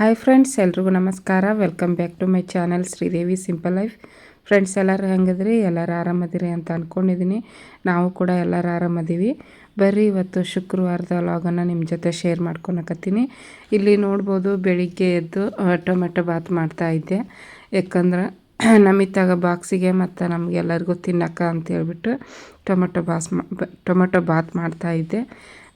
Hi friends ಎಲ್ರಿಗೂ ನಮಸ್ಕಾರ. Welcome back to my channel Sridevi simple life friends ಎಲ್ಲರೂ ಹೆಂಗದ್ರಿ? ಎಲ್ಲರೂ ಆರಾಮದಿರಿ ಅಂತ ಅಂದ್ಕೊಂಡಿದ್ದೀನಿ ನಾವು ಕೂಡ ಎಲ್ಲರೂ ಆರಾಮದೀವಿ. ಬರ್ರಿ, ಇವತ್ತು ಶುಕ್ರವಾರದ ಲಾಗನ್ನು ನಿಮ್ಮ ಜೊತೆ ಶೇರ್ ಮಾಡ್ಕೊಳಕತ್ತೀನಿ. ಇಲ್ಲಿ ನೋಡ್ಬೋದು, ಬೆಳಿಗ್ಗೆ ಎದ್ದು ಟೊಮೆಟೊ ಬಾತ್ ಮಾಡ್ತಾ ಇದ್ದೆ. ಯಾಕಂದ್ರೆ, ನಮಿತಾಗ ಬಾಕ್ಸಿಗೆ ಮತ್ತು ನಮಗೆಲ್ಲರಿಗೂ ತಿನ್ನಕ್ಕ ಅಂತ ಹೇಳ್ಬಿಟ್ಟು ಟೊಮೆಟೊ ಬಾಸ್ ಟೊಮೆಟೊ ಬಾತ್ ಮಾಡ್ತಾ ಇದ್ದೆ.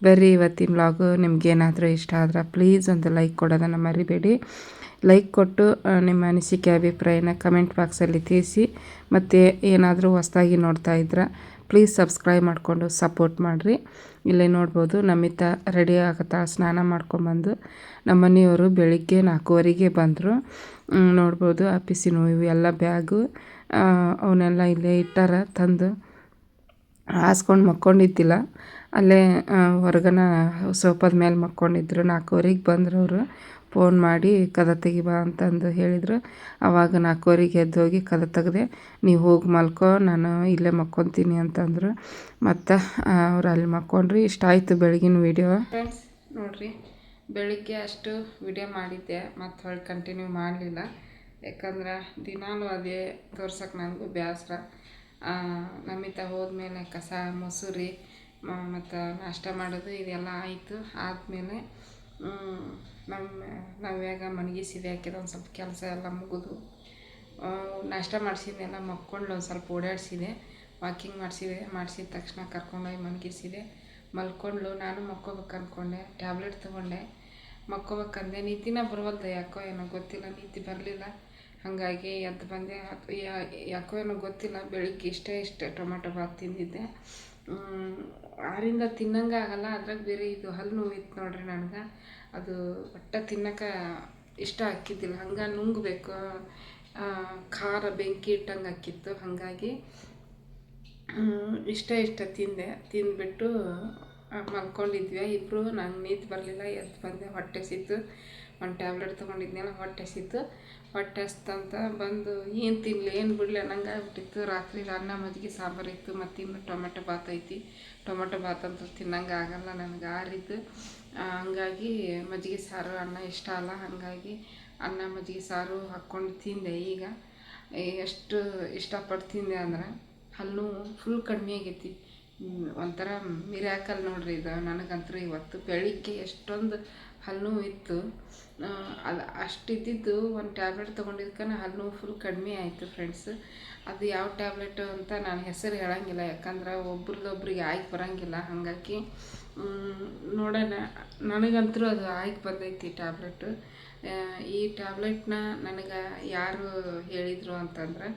ಬರ್ರಿ ಇವತ್ತಿನ ವ್ಲಾಗು ನಿಮ್ಗೇನಾದರೂ ಇಷ್ಟ ಆದ್ರೆ ಪ್ಲೀಸ್ ಒಂದು ಲೈಕ್ ಕೊಡೋದನ್ನು ಮರಿಬೇಡಿ. ಲೈಕ್ ಕೊಟ್ಟು ನಿಮ್ಮ ಅನಿಸಿಕೆ, ಅಭಿಪ್ರಾಯನ ಕಮೆಂಟ್ ಬಾಕ್ಸಲ್ಲಿ ತಿಳಿಸಿ. ಮತ್ತು ಏನಾದರೂ ಹೊಸ್ದಾಗಿ ನೋಡ್ತಾ ಇದ್ರೆ ಪ್ಲೀಸ್ ಸಬ್ಸ್ಕ್ರೈಬ್ ಮಾಡಿಕೊಂಡು ಸಪೋರ್ಟ್ ಮಾಡಿರಿ. ಇಲ್ಲೇ ನೋಡ್ಬೋದು, ನಮಿತಾ ರೆಡಿ ಆಗುತ್ತಾ ಸ್ನಾನ ಮಾಡ್ಕೊಂಬಂದು. ನಮ್ಮ ಮನೆಯವರು ಬೆಳಿಗ್ಗೆ ನಾಲ್ಕೂವರೆಗೆ ಬಂದರು. ನೋಡ್ಬೋದು, ಆ ಇವು ಎಲ್ಲ ಬ್ಯಾಗು ಅವನ್ನೆಲ್ಲ ಇಲ್ಲೇ ಇಟ್ಟಾರ, ತಂದು. ಹಾಸ್ಕೊಂಡು ಮಕ್ಕೊಂಡಿದ್ದಿಲ್ಲ. ಅಲ್ಲೇ ಹೊರಗನ ಸೋಫಾದ ಮೇಲೆ ಮಕ್ಕೊಂಡಿದ್ರು. ನಾಲ್ಕೂವರೆಗೆ ಬಂದರು ಅವರು. ಫೋನ್ ಮಾಡಿ ಕದ ತೆಗಿಬಾ ಅಂತಂದು ಹೇಳಿದರು. ಆವಾಗ ನಾಲ್ಕೂವರೆಗೆ ಎದ್ದು ಹೋಗಿ ಕದ ತೆಗೆದೆ, ನೀವು ಹೋಗಿ ಮಲ್ಕೋ, ನಾನು ಇಲ್ಲೇ ಮಕ್ಕೊತೀನಿ ಅಂತಂದರು. ಮತ್ತು ಅವ್ರು ಅಲ್ಲಿ ಮಕ್ಕೊಂಡ್ರಿ. ಇಷ್ಟ ಆಯಿತು ಬೆಳಗಿನ ವೀಡಿಯೋ. ಫ್ರೆಂಡ್ಸ್ ನೋಡಿರಿ, ಬೆಳಿಗ್ಗೆ ಅಷ್ಟು ವಿಡಿಯೋ ಮಾಡಿದ್ದೆ. ಮತ್ತು ಹೊಳ್ಳಿ ಕಂಟಿನ್ಯೂ ಮಾಡಲಿಲ್ಲ. ಯಾಕಂದ್ರೆ ದಿನಾಲೂ ಅದೇ ತೋರ್ಸೋಕೆ ನನಗೂ ಬೇಸರ ನಮಿತ ಹೋದ್ಮೇಲೆ ಕಸ, ಮೊಸರಿ ಮತ್ತು ನಾಷ್ಟ ಮಾಡೋದು ಇದೆಲ್ಲ ಆಯಿತು. ಆದಮೇಲೆ ನಮ್ಮ ನಾವ್ಯಾಗ ಮನಗಿಸಿದೆ ಹಾಕಿದ ಒಂದು ಸ್ವಲ್ಪ ಕೆಲಸ ಎಲ್ಲ ಮುಗಿದು. ನಾಷ್ಟ ಮಾಡಿಸಿದ್ನೆಲ್ಲ ಮಕ್ಕೊಂಡು ಒಂದು ಸ್ವಲ್ಪ ಓಡಾಡಿಸಿದೆ. ವಾಕಿಂಗ್ ಮಾಡಿಸಿದೆ, ಮಾಡಿಸಿದ ತಕ್ಷಣ ಕರ್ಕೊಂಡೋಗಿ ಮಲಗಿಸಿದೆ ಮಲ್ಕೊಂಡ್ಳು, ನಾನು ಮಕ್ಕೋಬೇಕು ಅಂದ್ಕೊಂಡೆ ಟ್ಯಾಬ್ಲೆಟ್ ತೊಗೊಂಡೆ. ಮಕ್ಕೋಬೇಕಂದೆ ನಿದ್ದಿನ ಬರುವಲ್ದು ಯಾಕೋ ಏನೋ ಗೊತ್ತಿಲ್ಲ, ನಿದ್ದೆ ಬರಲಿಲ್ಲ. ಹಾಗಾಗಿ ಎದ್ದು ಬಂದೆ ಯಾಕೋ ಏನೋ ಗೊತ್ತಿಲ್ಲ, ಬೆಳಿಗ್ಗೆ ಇಷ್ಟೇ ಇಷ್ಟೇ ಟೊಮೆಟೊ ಬಾತ್ ತಿಂದಿದ್ದೆ. ಆರಿಂದ ತಿನ್ನಂಗೆ ಆಗಲ್ಲ, ಅದ್ರಾಗ ಬೇರೆ ಇದು ಹಲ್ಲು ನೋವಿತ್ತು ನೋಡ್ರಿ ನನಗೆ. ಅದು ಒಟ್ಟ ತಿನ್ನಕ್ಕೆ ಇಷ್ಟ ಆಕ್ಕಿದ್ದಿಲ್ಲ ಹಂಗೆ ನುಂಗಬೇಕು. ಖಾರ ಬೆಂಕಿ ಇಟ್ಟಂಗೆ ಆಕ್ಕಿತ್ತು ಹಾಗಾಗಿ. ಇಷ್ಟ ಇಷ್ಟ ತಿಂದೆ. ತಿಂದ್ಬಿಟ್ಟು ಮಲ್ಕೊಂಡಿದ್ವಿ. ಇಬ್ಬರು ನಂಗೆ ನಿದ್ದೆ ಬರಲಿಲ್ಲ, ಎದ್ದು ಬಂದೆ, ಹೊಟ್ಟೆ ಸಿತ್ತು ಒಂದು ಟ್ಯಾಬ್ಲೆಟ್ ತೊಗೊಂಡಿದ್ನಲ್ಲ ಹೊಟ್ಟೆ ಸಿತ್ತು ಹೊಟ್ಟೆ ಹಸ್ತಂತ ಬಂದು ಏನು ತಿನ್ನಲಿ ಏನು ಬಿಡಲಿ ಅನ್ನಂಗೆ ಆಗ್ಬಿಟ್ಟಿತ್ತು ರಾತ್ರಿ ಅನ್ನ ಮಜ್ಜಿಗೆ ಸಾಂಬಾರು ಇತ್ತು ಮತ್ತು ಇನ್ನು ಟೊಮೆಟೊ ಬಾತ್ ಐತಿ. ಟೊಮೆಟೊ ಭಾತ್ ಅಂತ ತಿನ್ನಂಗೆ ಆಗಲ್ಲ ನನಗೆ ಆರಿದ್ದು. ಆ, ಹಂಗಾಗಿ ಮಜ್ಜಿಗೆ ಸಾರು ಅನ್ನ ಇಷ್ಟ ಅಲ್ಲ. ಹಾಗಾಗಿ ಅನ್ನ ಮಜ್ಜಿಗೆ ಸಾರು ಹಾಕ್ಕೊಂಡು ತಿಂದೆ. ಈಗ ಎಷ್ಟು ಇಷ್ಟಪಟ್ಟು ತಿಂದೆ ಅಂದ್ರೆ ಹಲ್ಲು ಫುಲ್ ಕಡಿಮೆ ಆಗೈತಿ. ಒಂಥರ ಮಿರಾಕಲ್ ನೋಡ್ರಿ ಇದು. ನನಗಂತೂ ಇವತ್ತು ಬೆಳಿಗ್ಗೆ ಎಷ್ಟೊಂದು ಹಲ್ಲು ಇತ್ತು. ಅದು ಅಷ್ಟು ಅಷ್ಟಿದ್ದಿದ್ದು ಒಂದು ಟ್ಯಾಬ್ಲೆಟ್ ತೊಗೊಂಡಿದ್ಕೆ ಹಲ್ಲು ಫುಲ್ ಕಡಿಮೆ ಆಯಿತು ಫ್ರೆಂಡ್ಸ್ ಅದು ಯಾವ ಟ್ಯಾಬ್ಲೆಟು ಅಂತ ನಾನು ಹೆಸರು ಹೇಳಂಗಿಲ್ಲ, ಯಾಕಂದ್ರೆ ಒಬ್ರದ್ದೊಬ್ರಿಗೆ ಆಯ್ಕೆ ಬರೋಂಗಿಲ್ಲ. ಹಾಗಾಗಿ ನೋಡೋಣ. ನನಗಂತೂ ಅದು ಆಯ್ಕೆ ಬಂದೈತಿ ಟ್ಯಾಬ್ಲೆಟು ಈ ಟ್ಯಾಬ್ಲೆಟ್ನ ನನಗೆ ಯಾರು ಹೇಳಿದರು ಅಂತಂದ್ರೆ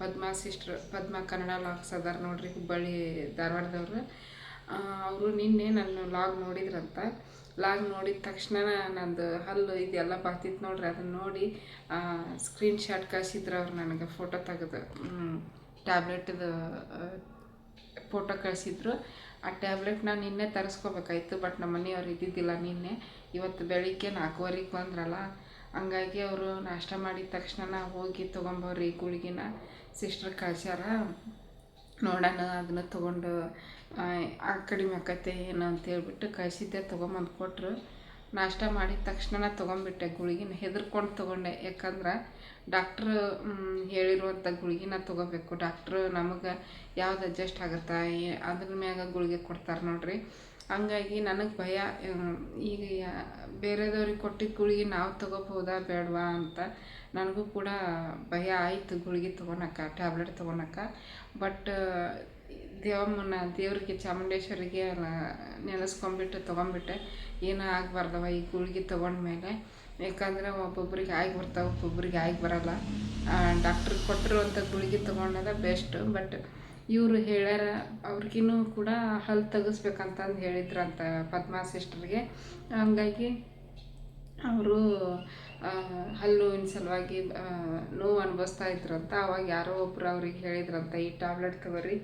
ಪದ್ಮಾ ಸಿಸ್ಟ್ರ್ ಪದ್ಮಾ ಕನ್ನಡ ಲಾಕ್ಸ್ ಅದಾರ ನೋಡ್ರಿ ಹುಬ್ಬಳ್ಳಿ ಧಾರವಾಡದವ್ರು. ಅವರು ನಿನ್ನೆ ನನ್ನ ಲಾಗ್ ನೋಡಿದ್ರಂತ. ಲಾಗ್ ನೋಡಿದ ತಕ್ಷಣ ನಂದು ಹಲ್ಲು ಇದೆಲ್ಲ ಬರ್ತಿತ್ತು ನೋಡ್ರಿ ಅದನ್ನ ನೋಡಿ ಸ್ಕ್ರೀನ್ ಶಾಟ್ ಕಳಿಸಿದ್ರು ಅವ್ರು ನನಗೆ ಫೋಟೋ ತೆಗೆದು ಟ್ಯಾಬ್ಲೆಟ್ದು ಫೋಟೋ ಕಳಿಸಿದ್ರು. ಆ ಟ್ಯಾಬ್ಲೆಟ್ ನಾನು ನಿನ್ನೆ ತರಿಸ್ಕೋಬೇಕಾಯ್ತು ಬಟ್ ನಮ್ಮ ಮನೆಯವ್ರು ಇದ್ದಿದ್ದಿಲ್ಲ ನಿನ್ನೆ. ಇವತ್ತು ಬೆಳಿಗ್ಗೆ ನಾಲ್ಕೂವರೆಗೆ ಬಂದ್ರಲ್ಲ, ಹಂಗಾಗಿ ಅವರು ನಾಷ್ಟ ಮಾಡಿದ ತಕ್ಷಣ ಹೋಗಿ ತೊಗೊಂಬವ್ರಿ ಗುಳಿಗಿನ. ಸಿಸ್ಟರ್ ಕಳ್ಸ್ಯಾರ, ನೋಡೋಣ, ಅದನ್ನ ತೊಗೊಂಡು ಆ, ಕಡಿಮೆ ಆಕೈತೆ ಏನು ಅಂತ ಹೇಳ್ಬಿಟ್ಟು ಕಳಿಸಿದ್ದೆ ತೊಗೊಂಬಂದು ಕೊಟ್ಟರು ನಾಷ್ಟ ಮಾಡಿದ ತಕ್ಷಣ ತೊಗೊಂಬಿಟ್ಟೆ ಗುಳಿಗಿನ ಹೆದರ್ಕೊಂಡು ತೊಗೊಂಡೆ. ಯಾಕಂದ್ರೆ ಡಾಕ್ಟ್ರು ಹೇಳಿರುವಂಥ ಗುಳಿಗಿನ ತೊಗೋಬೇಕು. ಡಾಕ್ಟ್ರು ನಮಗೆ ಯಾವ್ದು ಅಡ್ಜಸ್ಟ್ ಆಗುತ್ತಾ? ಅದ್ರ ಮ್ಯಾಗ ಗುಳಿಗೆ ಕೊಡ್ತಾರೆ ನೋಡಿರಿ. ಹಂಗಾಗಿ ನನಗೆ ಭಯ ಈಗ ಬೇರೆದವ್ರಿಗೆ ಕೊಟ್ಟಿದ್ದ ಗುಳಿಗೆ ನಾವು ತೊಗೋಬೋದಾ ಬೇಡವಾ ಅಂತ ನನಗೂ ಕೂಡ ಭಯ ಆಯಿತು ಗುಳಿಗೆ ತೊಗೊಳಕ್ಕ ಟ್ಯಾಬ್ಲೆಟ್ ತೊಗೊಳಕ್ಕೆ ಬಟ್ ದೇವಮ್ಮನ ದೇವ್ರಿಗೆ ಚಾಮುಂಡೇಶ್ವರಿಗೆ ಎಲ್ಲ ನೆನೆಸ್ಕೊಂಬಿಟ್ಟು ತೊಗೊಂಬಿಟ್ಟೆ. ಏನೂ ಆಗಬಾರ್ದವ ಈ ಗುಳಿಗೆ ತೊಗೊಂಡ್ಮೇಲೆ ಯಾಕಂದರೆ ಒಬ್ಬೊಬ್ರಿಗೆ ಆಗಿ ಬರ್ತಾವೆ, ಒಬ್ಬೊಬ್ರಿಗೆ ಆಗಿ ಬರಲ್ಲ. ಡಾಕ್ಟ್ರಿಗೆ ಕೊಟ್ಟಿರುವಂಥ ಗುಳಿಗೆ ತೊಗೊಂಡದ ಬೆಸ್ಟ್ ಬಟ್ ಇವರು ಹೇಳ್ಯಾರ, ಅವ್ರಿಗಿನ್ನೂ ಕೂಡ ಹಲ್ಲು ತೆಗಿಸ್ಬೇಕಂತಂದು ಹೇಳಿದ್ರಂತ ಪದ್ಮಾ ಸಿಸ್ಟರ್ಗೆ ಹಂಗಾಗಿ ಅವರು ಹಲ್ಲುವಿನ ಸಲುವಾಗಿ ನೋವು ಅನುಭವಿಸ್ತಾ ಇದ್ರಂತ. ಅವಾಗ ಯಾರೋ ಒಬ್ರು ಅವ್ರಿಗೆ ಹೇಳಿದ್ರಂತ, ಈ ಟ್ಯಾಬ್ಲೆಟ್ ತಗೋರಿ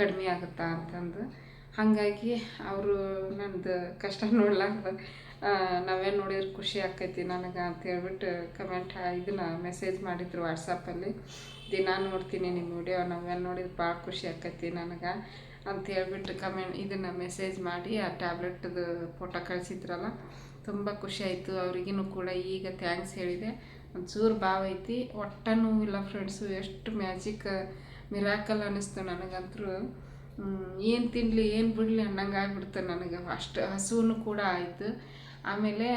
ಕಡಿಮೆ ಆಗುತ್ತಾ ಅಂತಂದು. ಹಾಗಾಗಿ ಅವರು ನಂದು ಕಷ್ಟ ನೋಡ್ಲಾರ್ದ ನಾವೇನು ನೋಡಿದ್ರೆ ಖುಷಿ ಆಕೈತಿ ನನಗೆ ಅಂತ ಹೇಳ್ಬಿಟ್ಟು ಕಮೆಂಟ್ ಇದನ್ನ ಮೆಸೇಜ್ ಮಾಡಿದ್ರು ವಾಟ್ಸಪ್ಪಲ್ಲಿ ದಿನ ನೋಡ್ತೀನಿ ನಿಮ್ಮ ವಿಡಿಯೋ ನಾವೇನು ನೋಡಿದ್ರೆ ಭಾಳ ಖುಷಿ ಆಕೈತಿ ನನಗೆ ಅಂತ ಹೇಳ್ಬಿಟ್ಟು ಕಮೆಂಟ್ ಇದನ್ನು ಮೆಸೇಜ್ ಮಾಡಿ ಆ ಟ್ಯಾಬ್ಲೆಟ್ದು ಫೋಟೋ ಕಳಿಸಿದ್ರಲ್ಲ, ತುಂಬ ಖುಷಿ ಆಯಿತು. ಅವ್ರಿಗೂ ಕೂಡ ಈಗ ಥ್ಯಾಂಕ್ಸ್ ಹೇಳಿದೆ. ಒಂಚೂರು ಭಾವ ಐತಿ. ಒಟ್ಟ ಇಲ್ಲ ಫ್ರೆಂಡ್ಸು ಎಷ್ಟು ಮ್ಯಾಜಿಕ್ ಮಿರಾಕಲ್ ಅನ್ನಿಸ್ತು ನನಗಂತೂ. ಏನು ತಿನ್ನಲಿ ಏನು ಬಿಡಲಿ ಅನ್ನಂಗೆ ಆಗ್ಬಿಡ್ತು ನನಗೆ. ಅಷ್ಟು ಹಸುವನ್ನು ಕೂಡ ಆಯಿತು. ಆಮೇಲೆ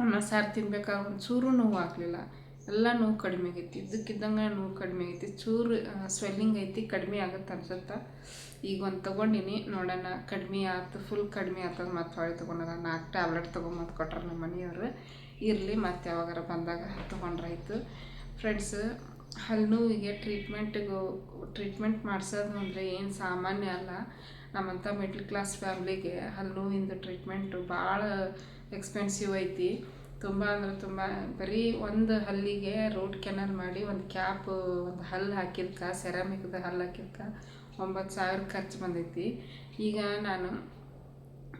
ಅನ್ನ ಸಾರು ತಿನ್ಬೇಕಾದ್ರೆ ಒಂದು ಚೂರು ನೋವು ಆಗಲಿಲ್ಲ. ಎಲ್ಲ ನೋವು ಕಡಿಮೆ ಆಗೈತಿ. ಇದ್ದಕ್ಕಿದ್ದಂಗೆ ನೋವು ಕಡಿಮೆ ಆಗೈತಿ. ಚೂರು ಸ್ವೆಲ್ಲಿಂಗ್ ಐತಿ, ಕಡಿಮೆ ಆಗುತ್ತೆ ಅನ್ಸುತ್ತೆ. ಈಗ ಒಂದು ತೊಗೊಂಡಿನಿ. ನೋಡೋಣ, ಕಡಿಮೆ ಆಯ್ತು ಫುಲ್ ಕಡಿಮೆ ಆಯ್ತದ ಮತ್ತು ಹೊಳೆ ತೊಗೊಂಡದ ನಾಲ್ಕು ಟ್ಯಾಬ್ಲೆಟ್ ತೊಗೊಂಬಂದು ಕೊಟ್ರೆ ನಮ್ಮ ಮನೆಯವರು. ಇರಲಿ ಮತ್ತು ಯಾವಾಗಾರ ಬಂದಾಗ ತೊಗೊಂಡ್ರಾಯ್ತು. ಫ್ರೆಂಡ್ಸ್ ಹಲ್ಲು ನೋವಿಗೆ ಟ್ರೀಟ್ಮೆಂಟಿಗೆ ಟ್ರೀಟ್ಮೆಂಟ್ ಮಾಡಿಸೋದು ಅಂದರೆ ಏನು ಸಾಮಾನ್ಯ ಅಲ್ಲ. ನಮ್ಮಂಥ ಮಿಡ್ಲ್ ಕ್ಲಾಸ್ ಫ್ಯಾಮ್ಲಿಗೆ ಹಲ್ಲು ನೋವಿಂದು ಟ್ರೀಟ್ಮೆಂಟು ಭಾಳ ಎಕ್ಸ್ಪೆನ್ಸಿವ್ ಐತಿ. ತುಂಬ ಅಂದ್ರೆ ತುಂಬ, ಬರೀ ಒಂದು ಹಲ್ಲಿಗೆ ರೂಟ್ ಕೆನಲ್ ಮಾಡಿ ಒಂದು ಕ್ಯಾಪ್ ಒಂದು ಹಲ್ಲು ಹಾಕಿದ್ಕ ಸೆರಾಮಿಕ್ದ ಹಲ್ಲು ಹಾಕಿದ್ಕ ಒಂಬತ್ತು ಸಾವಿರ ಖರ್ಚು ಬಂದೈತಿ. ಈಗ ನಾನು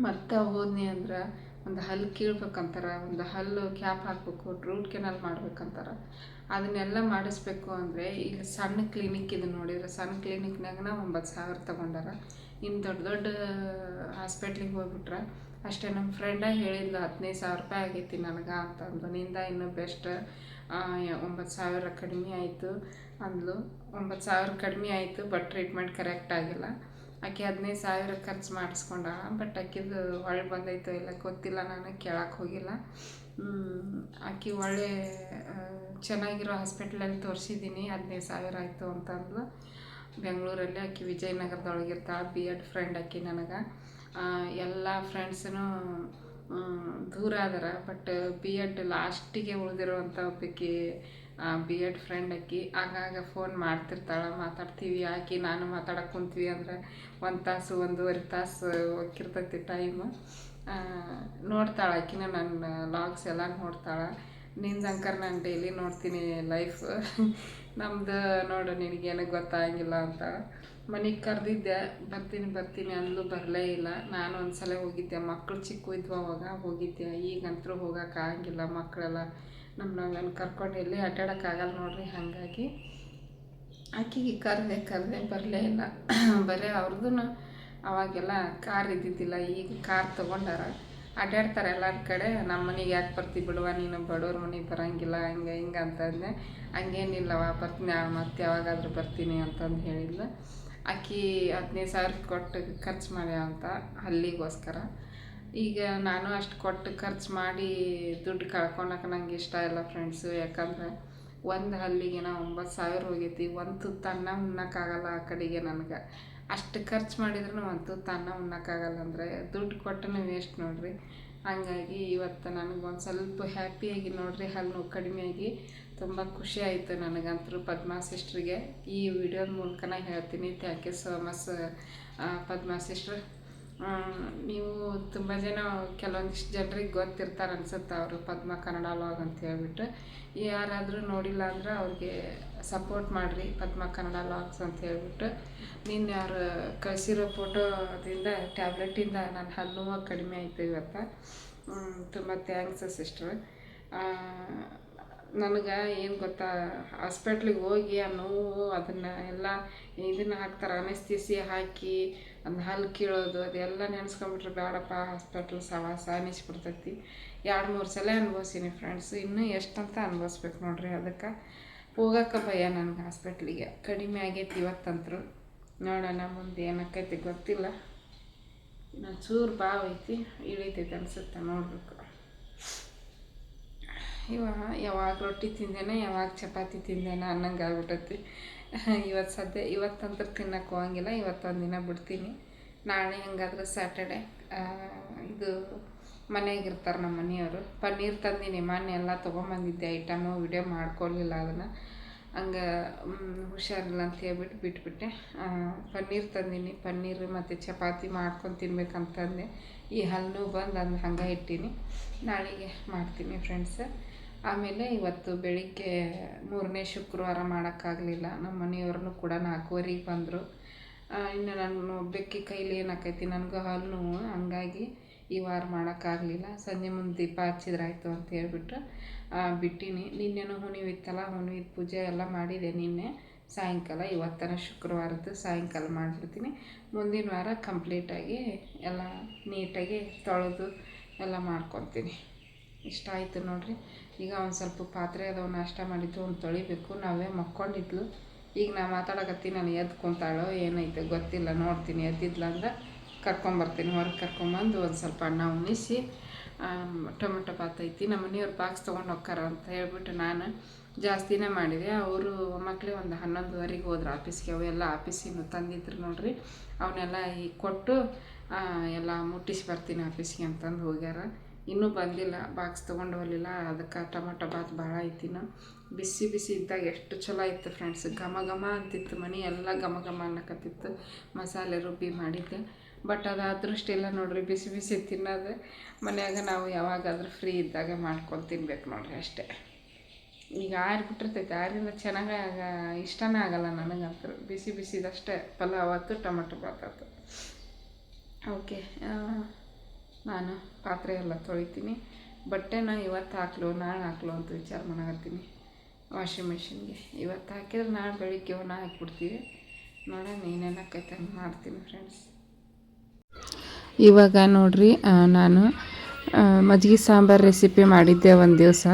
ಮತ್ತೆ ಹೋದ್ನಿ ಅಂದ್ರೆ ಒಂದು ಹಲ್ಲು ಕೀಳ್ಬೇಕಂತಾರ, ಒಂದು ಹಲ್ಲು ಕ್ಯಾಪ್ ಹಾಕ್ಬೇಕು ರೂಟ್ ಕೆನಲ್ ಮಾಡ್ಬೇಕಂತಾರೆ. ಅದನ್ನೆಲ್ಲ ಮಾಡಿಸ್ಬೇಕು ಅಂದರೆ ಈಗ ಸಣ್ಣ ಕ್ಲಿನಿಕ್ ಇದು ನೋಡಿದ್ರೆ ಸಣ್ಣ ಕ್ಲಿನಿಕ್ನಾಗ ಒಂಬತ್ತು ಸಾವಿರ ತೊಗೊಂಡಾರ. ಇನ್ನು ದೊಡ್ಡ ದೊಡ್ಡ ಹಾಸ್ಪಿಟ್ಲಿಗೆ ಹೋಗ್ಬಿಟ್ರೆ ಅಷ್ಟೇ ನಮ್ಮ ಫ್ರೆಂಡ ಹೇಳಿದ್ಲು, ಹದಿನೈದು ಸಾವಿರ ರೂಪಾಯಿ ಆಗೈತಿ ನನಗೆ ಅಂತಂದು ನಿಂದ ಇನ್ನೂ ಬೆಸ್ಟ್ ಒಂಬತ್ತು ಸಾವಿರ ಕಡಿಮೆ ಆಯಿತು ಅಂದ್ಲು. ಒಂಬತ್ತು ಸಾವಿರ ಕಡಿಮೆ ಆಯಿತು ಬಟ್ ಟ್ರೀಟ್ಮೆಂಟ್ ಕರೆಕ್ಟ್ ಆಗಿಲ್ಲ. ಆಕೆ ಹದಿನೈದು ಸಾವಿರ ಖರ್ಚು ಮಾಡಿಸ್ಕೊಂಡ ಬಟ್ ಆಕಿದು ಹೊಳೆ ಬಂದೈತೋ ಇಲ್ಲ ಗೊತ್ತಿಲ್ಲ, ನಾನು ಕೇಳಕ್ಕೆ ಹೋಗಿಲ್ಲ. ಆಕೆ ಒಳ್ಳೆ ಚೆನ್ನಾಗಿರೋ ಹಾಸ್ಪಿಟ್ಲಲ್ಲಿ ತೋರಿಸಿದ್ದೀನಿ ಹದಿನೈದು ಸಾವಿರ ಆಯಿತು ಅಂತಂದು ಬೆಂಗಳೂರಲ್ಲಿ ಆಕೆ ವಿಜಯನಗರದೊಳಗಿರ್ತಾಳೆ ಬಿ ಎಡ್ ಫ್ರೆಂಡ್ ಆಕೆ ನನಗೆ. ಎಲ್ಲ ಫ್ರೆಂಡ್ಸೂ ದೂರ ಆದರ ಬಟ್ ಬಿ ಎಡ್ ಲಾಸ್ಟಿಗೆ ಉಳಿದಿರುವಂಥ ಒಬ್ಬಾಕಿ ಬಿ ಎಡ್ ಫ್ರೆಂಡ್ ಆಕಿ. ಆಗಾಗ ಫೋನ್ ಮಾಡ್ತಿರ್ತಾಳೆ, ಮಾತಾಡ್ತೀವಿ, ಆಕಿ ನಾನು ಮಾತಾಡಕ್ಕೆ ಕುಂತೀವಿ ಅಂದ್ರೆ ಒಂದು ತಾಸು, ಒಂದೂವರೆ ತಾಸು ಹೋಗಿರ್ತೈತಿ ಟೈಮು ನೋಡ್ತಾಳೆ ಆಕಿನ ನನ್ನ ಲಾಗ್ಸ್ ಎಲ್ಲ ನೋಡ್ತಾಳೆ. ನಿಂದು ಅಂಕರ್ ನಾನು ಡೈಲಿ ನೋಡ್ತೀನಿ ಲೈಫ್ ನಮ್ದು ನೋಡು, ನಿನಗೇನು ಗೊತ್ತಾಗಿಲ್ಲ ಅಂತ. ಮನೆಗೆ ಕರೆದಿದ್ದೆ, ಬರ್ತೀನಿ ಬರ್ತೀನಿ ಅಂದ್ಲು ಬರಲೇ ಇಲ್ಲ. ನಾನು ಒಂದು ಸಲ ಹೋಗಿದ್ದೆ ಮಕ್ಕಳು ಚಿಕ್ಕ ಇದ್ವು ಅವಾಗ, ಹೋಗಿದ್ದೆ. ಈಗಂತೂ ಹೋಗೋಕ್ಕಾಗಿಲ್ಲ ಮಕ್ಕಳೆಲ್ಲ ನಮ್ಮ ನಾವೇನು ಕರ್ಕೊಂಡು ಎಲ್ಲಿ ಅಡ್ಡಾಡೋಕ್ಕಾಗಲ್ಲ ನೋಡ್ರಿ ಹಾಗಾಗಿ. ಆಕಿಗೆ ಕರೆದೆ ಕರೆದೆ ಬರಲೇ ಇಲ್ಲ. ಬರೀ ಅವ್ರದ್ದು ಅವಾಗೆಲ್ಲ ಕಾರ್ ಇದ್ದಿದ್ದಿಲ್ಲ, ಈಗ ಕಾರ್ ತೊಗೊಂಡಾರ. ಅಡ್ಡಾಡ್ತಾರೆ ಎಲ್ಲರ ಕಡೆ ನಮ್ಮ ಮನೆಗೆ ಯಾಕೆ ಬರ್ತಿ ಬಿಡುವ, ನೀನು ಬಡವ್ರ ಮನೆಗೆ ಬರೋಂಗಿಲ್ಲ, ಹಂಗೆ ಹಿಂಗೆ ಅಂತಂದೆ ಹಂಗೇನಿಲ್ಲವ ಬರ್ತೀನಿ ಮತ್ತೆ ಯಾವಾಗಾದರೂ ಬರ್ತೀನಿ ಅಂತಂದು ಹೇಳಿದ್ಲು. ಅಕ್ಕಿ ಹದಿನೈದು ಸಾವಿರ ಕೊಟ್ಟು ಖರ್ಚು ಮಾಡ್ಯ ಅಂತ ಅಲ್ಲಿಗೋಸ್ಕರ ಈಗ ನಾನು ಅಷ್ಟು ಕೊಟ್ಟು ಖರ್ಚು ಮಾಡಿ ದುಡ್ಡು ಕಳ್ಕೊಳಕ್ಕೆ ನಂಗೆ ಇಷ್ಟ ಇಲ್ಲ ಫ್ರೆಂಡ್ಸು ಯಾಕಂದ್ರೆ ಒಂದು ಹಲ್ಲಿಗೆ ನಾ ಒಂಬತ್ತು ಸಾವಿರ ಹೋಗೈತಿ, ಒಂದು ತುತ್ತು ಅನ್ನ ಉಣ್ಣೋಕ್ಕಾಗಲ್ಲ ಆ ಕಡೆಗೆ ನನಗೆ. ಅಷ್ಟು ಖರ್ಚು ಮಾಡಿದ್ರೂ ಒಂದು ತುತ್ತು ಅನ್ನ ಉಣ್ಣಕ್ಕಾಗಲ್ಲ ಅಂದರೆ ದುಡ್ಡು ಕೊಟ್ಟನು ವೇಸ್ಟ್ ನೋಡಿರಿ. ಹಂಗಾಗಿ ಇವತ್ತು ನನಗೆ ಒಂದು ಸ್ವಲ್ಪ ಹ್ಯಾಪಿಯಾಗಿ ನೋಡಿರಿ ಹಲ್ಲು ಕಡಿಮೆಯಾಗಿ ತುಂಬ ಖುಷಿ ಆಯಿತು ನನಗಂತೂ ಪದ್ಮಾ ಸಿಸ್ಟ್ರಿಗೆ ಈ ವಿಡಿಯೋದ ಮೂಲಕನೇ ಹೇಳ್ತೀನಿ. Thank you so much Padma sister ನೀವು ತುಂಬ ಜನ ಕೆಲವೊಂದಿಷ್ಟು ಜನರಿಗೆ ಗೊತ್ತಿರ್ತಾರೆ ಅನ್ಸುತ್ತೆ ಅವರು ಪದ್ಮ ಕನ್ನಡ ಲಾಗ್ ಅಂತ ಹೇಳ್ಬಿಟ್ಟು. ಯಾರಾದರೂ ನೋಡಿಲ್ಲ ಅಂದ್ರೆ ಅವ್ರಿಗೆ ಸಪೋರ್ಟ್ ಮಾಡಿರಿ ಪದ್ಮ ಕನ್ನಡ ಲಾಗ್ಸ್ ಅಂತ ಹೇಳ್ಬಿಟ್ಟು. ನೀನು ಯಾರು ಕಳಿಸಿರೋ ಫೋಟೋದಿಂದ ಟ್ಯಾಬ್ಲೆಟಿಂದ ನನ್ನ ಹಲ್ಲು ಕಡಿಮೆ ಆಯಿತು ಇವತ್ತು. ತುಂಬ ಥ್ಯಾಂಕ್ಸ್ ಸಿಸ್ಟರ್ ನನಗೆ ಏನು ಗೊತ್ತಾ ಹಾಸ್ಪಿಟ್ಲಿಗೆ ಹೋಗಿ ಆ ನೋವು, ಅದನ್ನು ಎಲ್ಲ ಇದನ್ನು ಹಾಕ್ತಾರೆ ಅನಸ್ತಿಸಿ ಹಾಕಿ ಒಂದು ಹಲ್ಲು ಕೀಳೋದು, ಅದೆಲ್ಲ ನೆನೆಸ್ಕೊಂಬಿಟ್ರೆ ಬೇಡಪ್ಪ ಹಾಸ್ಪಿಟ್ಲ್ ಸವಾಸ ಅನಿಸ್ಬಿಡ್ತೈತಿ ಎರಡು ಮೂರು ಸಲ ಅನ್ಭವಿಸೀನಿ ಫ್ರೆಂಡ್ಸ್ ಇನ್ನೂ ಎಷ್ಟಂತ ಅನ್ಭವಿಸ್ಬೇಕು ನೋಡ್ರಿ ಅದಕ್ಕೆ. ಹೋಗಕ್ಕೆ ಭಯ ನನಗೆ ಹಾಸ್ಪಿಟ್ಲಿಗೆ ಕಡಿಮೆ ಆಗೈತಿ ಇವತ್ತಂತರು. ನೋಡೋಣ ಮುಂದೆ ಏನಕ್ಕೈತಿ ಗೊತ್ತಿಲ್ಲ. ಇನ್ನೊಂದು ಚೂರು ಬಾವು ಐತಿ, ಇಳಿತೈತೆ ಅನಿಸುತ್ತೆ ನೋಡಬೇಕು. ಇವಾಗ ಯಾವಾಗ ರೊಟ್ಟಿ ತಿಂದೇನೆ, ಯಾವಾಗ ಚಪಾತಿ ತಿಂದೇನೆ ಅನ್ನಂಗೆ ಆಗ್ಬಿಟ್ಟೈತಿ. ಇವತ್ತು ಸದ್ಯ ಇವತ್ತಂತೂ ತಿನ್ನಕ್ಕೆ ಹೋಗಂಗಿಲ್ಲ, ಇವತ್ತೊಂದು ದಿನ ಬಿಡ್ತೀನಿ. ನಾಳೆ ಹೆಂಗಾದ್ರೆ ಸ್ಯಾಟರ್ಡೆ ಇದು ಮನೆಯಾಗಿರ್ತಾರೆ ನಮ್ಮ ಮನೆಯವರು. ಪನ್ನೀರ್ ತಂದೀನಿ ಮೊನ್ನೆ ಎಲ್ಲ ತೊಗೊಂಬಂದಿದ್ದೆ, ಐಟಮು, ವಿಡಿಯೋ ಮಾಡ್ಕೊಳ್ಳಿಲ್ಲ ಅದನ್ನು. ಹಂಗೆ ಹುಷಾರಿಲ್ಲ ಅಂತ ಹೇಳ್ಬಿಟ್ಟು ಬಿಟ್ಬಿಟ್ಟೆ. ಪನ್ನೀರ್ ತಂದೀನಿ, ಪನ್ನೀರ್ ಮತ್ತು ಚಪಾತಿ ಮಾಡ್ಕೊಂಡು ತಿನ್ಬೇಕಂತಂದೆ. ಈ ಹಲ್ಲು ಬಂದು ಅಂದು ಹಂಗೆ ಇಟ್ಟೀನಿ. ನಾಳೆಗೆ ಮಾಡ್ತೀನಿ ಫ್ರೆಂಡ್ಸ್ ಆಮೇಲೆ ಇವತ್ತು ಬೆಳಿಗ್ಗೆ ಮೂರನೇ ಶುಕ್ರವಾರ ಮಾಡೋಕ್ಕಾಗಲಿಲ್ಲ. ನಮ್ಮ ಮನೆಯವ್ರನ್ನೂ ಕೂಡ ನಾಲ್ಕುವರೆಗೆ ಬಂದರು. ಇನ್ನು ನಾನು ಒಬ್ಬಕ್ಕೆ ಕೈಲಿ ಏನಾಕೈತಿ? ನನಗೂ ಹಾಲು ನೋವು. ಹಂಗಾಗಿ ಈ ವಾರ ಮಾಡೋಕ್ಕಾಗಲಿಲ್ಲ. ಸಂಜೆ ಮುಂದೆ ದೀಪ ಹಚ್ಚಿದ್ರಾಯ್ತು ಅಂತ ಹೇಳ್ಬಿಟ್ಟು ಬಿಟ್ಟೀನಿ. ನಿನ್ನೆನೂ ಹುಣಿವಿತ್ತಲ್ಲ ಹುಣಿವಿದ ಪೂಜೆ ಎಲ್ಲ ಮಾಡಿದೆ ನಿನ್ನೆ. ಸಾಯಂಕಾಲ, ಇವತ್ತನ ಶುಕ್ರವಾರದ್ದು ಸಾಯಂಕಾಲ ಮಾಡಿಬಿಡ್ತೀನಿ. ಮುಂದಿನ ವಾರ ಕಂಪ್ಲೀಟಾಗಿ ಎಲ್ಲ ನೀಟಾಗಿ ತೊಳೆದು ಎಲ್ಲ ಮಾಡ್ಕೊತೀನಿ. ಇಷ್ಟ ಆಯಿತು ನೋಡಿರಿ. ಈಗ ಒಂದು ಸ್ವಲ್ಪ ಪಾತ್ರೆ ಅದಾವ, ನಾಷ್ಟ ಮಾಡಿದ್ದು ಒಂದು ತೊಳಿಬೇಕು, ನಾವೇ ಮಕ್ಕೊಂಡಿದ್ಲು. ಈಗ ನಾ ಮಾತಾಡಕತ್ತೀನಿ ನಾನು ಎದ್ದು ಕುಂತಾಳೋ, ಏನೈತೆ ಗೊತ್ತಿಲ್ಲ, ನೋಡ್ತೀನಿ, ಎದ್ದಿದ್ಲ ಅಂದ್ರೆ ಕರ್ಕೊಂಬರ್ತೀನಿ ಹೊರಗೆ ಕರ್ಕೊಂಬಂದು ಒಂದು ಸ್ವಲ್ಪ ಅನ್ನ ಉಣಿಸಿ ಟೊಮೆಟೊ ಭಾತ್ ಐತಿ, ನಮ್ಮ ಮನೆಯವ್ರು ಬಾಕ್ಸ್ ತೊಗೊಂಡು ಹೋಗ್ತಾರ ಅಂತ ಹೇಳ್ಬಿಟ್ಟು ನಾನು ಜಾಸ್ತಿನೇ ಮಾಡಿದೆ. ಅವರು ಮಕ್ಕಳೇ ಒಂದು ಹನ್ನೊಂದುವರೆಗೆ ಹೋದ್ರು ಆಫೀಸ್ಗೆ ಅವೆಲ್ಲ ಆಫೀಸಿನ ತಂದಿದ್ರು ನೋಡ್ರಿ. ಅವನ್ನೆಲ್ಲ ಈಗ ಕೊಟ್ಟು ಎಲ್ಲ ಮುಟ್ಟಿಸಿ ಬರ್ತೀನಿ ಆಫೀಸ್ಗೆ ಅಂತಂದು ಹೋಗ್ಯಾರ. ಇನ್ನೂ ಬಂದಿಲ್ಲ ಬಾಕ್ಸ್ ತೊಗೊಂಡು ಹೋಗಲಿಲ್ಲ. ಅದಕ್ಕೆ ಟೊಮಟೊ ಬಾತ್ ಭಾಳ ಐತಿನ ಬಿಸಿ ಬಿಸಿ ಇದ್ದಾಗ ಎಷ್ಟು ಚಲೋ ಇತ್ತು ಫ್ರೆಂಡ್ಸ್ ಘಮ ಘಮ ಅಂತಿತ್ತು ಮನೆ, ಎಲ್ಲ ಘಮ ಘಮ ಅನ್ನಕತ್ತಿತ್ತು. ಮಸಾಲೆ ರುಬ್ಬಿ ಮಾಡಿದ್ದೆ. ಬಟ್ ಅದು ಅದೃಷ್ಟಿಲ್ಲ ನೋಡ್ರಿ, ಬಿಸಿ ಬಿಸಿ ತಿನ್ನೋದು. ಮನ್ಯಾಗ ನಾವು ಯಾವಾಗಾದ್ರೂ ಫ್ರೀ ಇದ್ದಾಗ ಮಾಡ್ಕೊಂಡು ತಿನ್ಬೇಕು ನೋಡ್ರಿ ಅಷ್ಟೇ. ಈಗ ಆರಿಬಿಟ್ಟಿರ್ತೈತೆ ಆರಿಂದ ಚೆನ್ನಾಗಿ ಆಗ, ಇಷ್ಟನೇ ಆಗಲ್ಲ ನನಗಂತೂ. ಬಿಸಿ ಬಿಸಿದಷ್ಟೇ. ಪಲಾವ್ ಆಯ್ತು ಟೊಮೆಟೊ ಬಾತ್ ಆಯ್ತು ಓಕೆ ನಾನು ಪಾತ್ರೆ ಎಲ್ಲ ತೊಳಿತೀನಿ. ಬಟ್ಟೆನ ಇವತ್ತು ಹಾಕ್ಲು, ನಾಳೆ ಹಾಕ್ಲು ಅಂತ ವಿಚಾರ ಮಾಡಕತ್ತೀನಿ. ವಾಷಿಂಗ್ ಮಿಷಿನ್ಗೆ. ಇವತ್ತು ಹಾಕಿದ್ರೆ ನಾಳೆ ಬೆಳಿಗ್ಗೆ ಒಣ ಹಾಕ್ಬಿಡ್ತೀವಿ. ನೋಡೋಣ ಏನೇನು ಹಾಕೈತೆ ಮಾಡ್ತೀನಿ ಫ್ರೆಂಡ್ಸ್ ಇವಾಗ ನೋಡಿರಿ ನಾನು ಮಜ್ಜಿಗೆ ಸಾಂಬಾರು ರೆಸಿಪಿ ಮಾಡಿದ್ದೆ ಒಂದು ದಿವಸ.